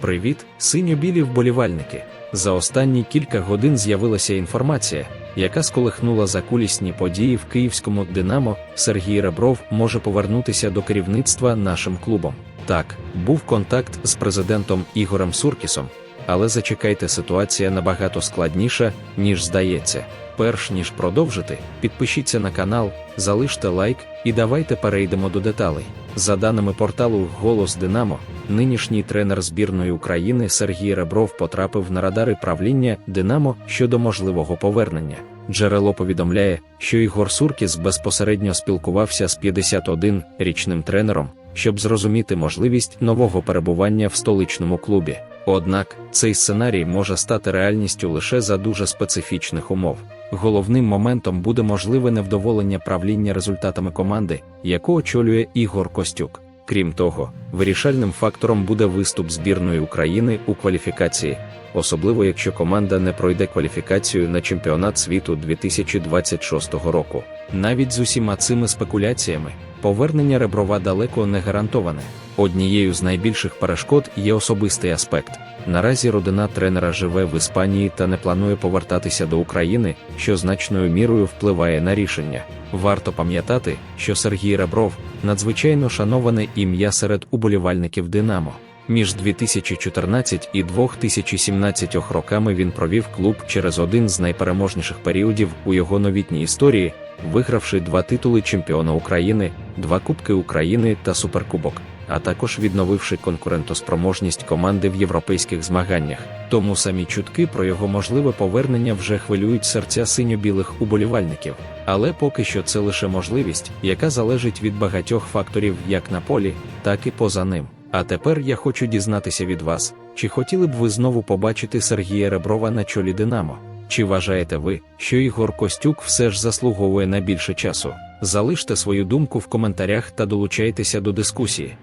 Привіт, синьо-білі вболівальники! За останні кілька годин з'явилася інформація, яка сколихнула закулісні події в київському Динамо. Сергій Ребров може повернутися до керівництва нашим клубом. Так, був контакт з президентом Ігорем Суркісом, але зачекайте, ситуація набагато складніша, ніж здається. Перш ніж продовжити, підпишіться на канал, залиште лайк і давайте перейдемо до деталей. За даними порталу Голос Динамо, нинішній тренер збірної України Сергій Ребров потрапив на радари правління Динамо щодо можливого повернення. Джерело повідомляє, що Ігор Суркіс безпосередньо спілкувався з 51-річним тренером, щоб зрозуміти можливість нового перебування в столичному клубі. Однак цей сценарій може стати реальністю лише за дуже специфічних умов. Головним моментом буде можливе невдоволення правління результатами команди, яку очолює Ігор Костюк. Крім того, вирішальним фактором буде виступ збірної України у кваліфікації, особливо якщо команда не пройде кваліфікацію на чемпіонат світу 2026 року. Навіть з усіма цими спекуляціями повернення Реброва далеко не гарантоване. Однією з найбільших перешкод є особистий аспект. Наразі родина тренера живе в Іспанії та не планує повертатися до України, що значною мірою впливає на рішення. Варто пам'ятати, що Сергій Ребров надзвичайно шановане ім'я серед уболівальників Динамо. Між 2014 і 2017 роками він провів клуб через один з найпереможніших періодів у його новітній історії, вигравши два титули чемпіона України, два Кубки України та Суперкубок, а також відновивши конкурентоспроможність команди в європейських змаганнях. Тому самі чутки про його можливе повернення вже хвилюють серця синьо-білих уболівальників. Але поки що це лише можливість, яка залежить від багатьох факторів як на полі, так і поза ним. А тепер я хочу дізнатися від вас, чи хотіли б ви знову побачити Сергія Реброва на чолі Динамо? Чи вважаєте ви, що Ігор Костюк все ж заслуговує на більше часу? Залиште свою думку в коментарях та долучайтеся до дискусії.